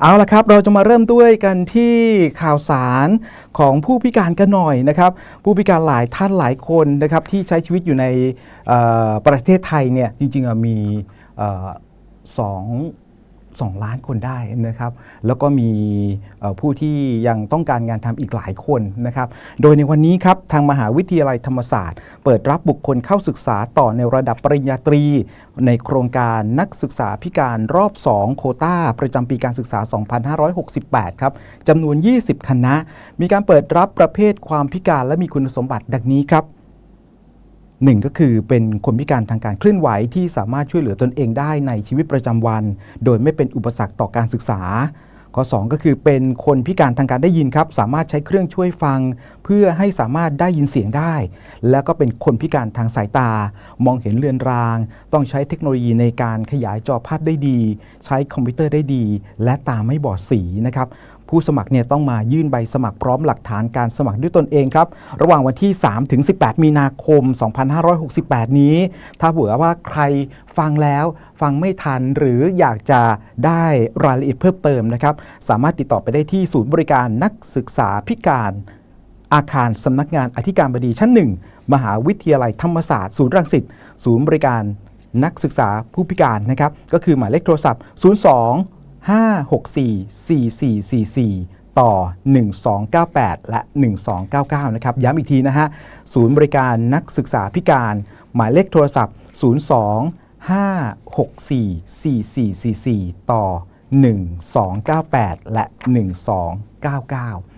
เอาละครับเราจะมาเริ่มด้วยกันที่ข่าวสารของผู้พิการกันหน่อยนะครับ ผู้พิการหลายท่านหลายคนนะครับที่ใช้ชีวิตอยู่ในประเทศไทยเนี่ยจริงๆมีออสอง สองล้านคนได้นะครับ แล้วก็มีผู้ที่ยังต้องการงานทำอีกหลายคนนะครับ โดยในวันนี้ครับทางมหาวิทยาลัยธรรมศาสตร์ เปิดรับบุคคลเข้าศึกษาต่อในระดับปริญญาตรี ในโครงการนักศึกษาพิการรอบ 2 โคต้า ประจำปีการศึกษา 2568 ครับจำนวน 20 คณะ มีการเปิดรับประเภทความพิการและมีคุณสมบัติดังนี้ครับ หนึ่งก็คือเป็นคนพิการทางการเคลื่อนไหวที่สามารถช่วยเหลือตนเองได้ในชีวิตประจำวัน โดยไม่เป็นอุปสรรคต่อการศึกษา ข้อ 2 ก็คือเป็นคนพิการทางการได้ยินครับ สามารถใช้เครื่องช่วยฟัง เพื่อให้สามารถได้ยินเสียงได้ แล้วก็เป็นคนพิการทางสายตา มองเห็นเลือนราง ต้องใช้เทคโนโลยีในการขยายจอภาพได้ดี ใช้คอมพิวเตอร์ได้ดี และตาไม่บอดสีนะครับ ผู้สมัครเนี่ยต้องมายื่นใบสมัครพร้อมหลักฐานการสมัครด้วยตนเองครับ ระหว่างวันที่ 3 ถึง 18 มีนาคม 2568 นี้ ถ้าเผื่อว่าใครฟังแล้วฟังไม่ทันหรืออยากจะได้รายละเอียดเพิ่มเติมนะครับ สามารถติดต่อไปได้ที่ศูนย์บริการนักศึกษาพิการอาคารสำนักงานอธิการบดีชั้น1มหาวิทยาลัยธรรมศาสตร์ศูนย์รังสิตศูนย์บริการนักศึกษาผู้พิการนะครับ ก็คือหมายเลขโทรศัพท์ 02 564 4444 ต่อ 1298 และ 1299 นะครับ ย้ำอีกทีนะฮะ ศูนย์บริการนักศึกษาพิการ หมายเลขโทรศัพท์ 02 564 4444 ต่อ 1298 และ 1299